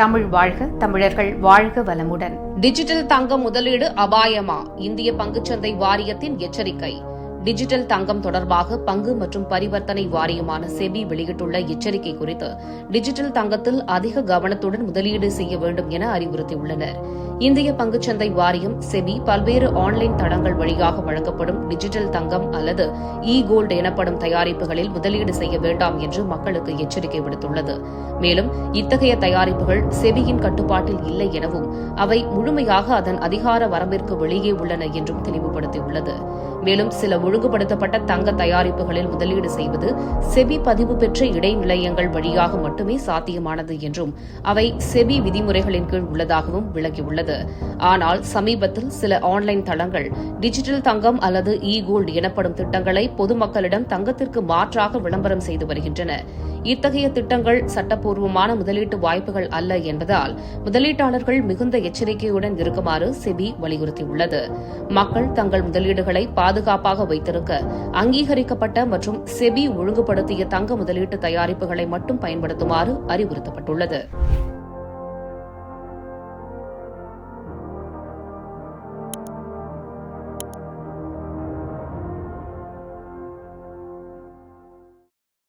தமிழ் வாழ்க தமிழர்கள் வாழ்க வளமுடன். டிஜிட்டல் தங்க முதலீடு அபாயமா? இந்திய பங்குச்சந்தை வாரியத்தின் எச்சரிக்கை. டிஜிட்டல் தங்கம் தொடர்பாக பங்கு மற்றும் பரிவர்த்தனை வாரியமான செபி வெளியிட்டுள்ள எச்சரிக்கை குறித்து டிஜிட்டல் தங்கத்தில் அதிக கவனத்துடன் முதலீடு செய்ய வேண்டும் என அறிவுறுத்தியுள்ளனர். இந்திய பங்குச்சந்தை வாரியம் செபி பல்வேறு ஆன்லைன் தளங்கள் வழியாக வழங்கப்படும் டிஜிட்டல் தங்கம் அல்லது இ கோல்டு எனப்படும் தயாரிப்புகளில் முதலீடு செய்ய வேண்டாம் என்று மக்களுக்கு எச்சரிக்கை விடுத்துள்ளது. மேலும் இத்தகைய தயாரிப்புகள் செபியின் கட்டுப்பாட்டில் இல்லை எனவும் அவை முழுமையாக அதன் அதிகார வரம்பிற்கு வெளியே உள்ளன என்றும் தெளிவுபடுத்தியுள்ளது. மேலும் சில ஒழுங்குபடுத்தப்பட்ட தங்க தயாரிப்புகளில் முதலீடு செய்வது செபி பதிவு பெற்ற இடைநிலையங்கள் வழியாக மட்டுமே சாத்தியமானது என்றும் அவை செபி விதிமுறைகளின் கீழ் உள்ளதாகவும் விளக்கியுள்ளது ஆனால் சமீபத்தில் சில ஆன்லைன் தளங்கள் டிஜிட்டல் தங்கம் அல்லது இ கோல்டு எனப்படும் திட்டங்களை பொதுமக்களிடம் தங்கத்திற்கு மாற்றாக விளம்பரம் செய்து வருகின்றன. இத்தகைய திட்டங்கள் சட்டப்பூர்வமான முதலீட்டு வாய்ப்புகள் அல்ல என்பதால் முதலீட்டாளர்கள் மிகுந்த எச்சரிக்கையுடன் இருக்குமாறு செபி வலியுறுத்தியுள்ளது. மக்கள் தங்கள் முதலீடுகளை பாதுகாப்பாக வைத்திருக்க அங்கீகரிக்கப்பட்ட மற்றும் செபி ஒழுங்குபடுத்திய தங்க முதலீட்டு தயாரிப்புகளை மட்டும் பயன்படுத்துமாறு அறிவுறுத்தப்பட்டுள்ளது.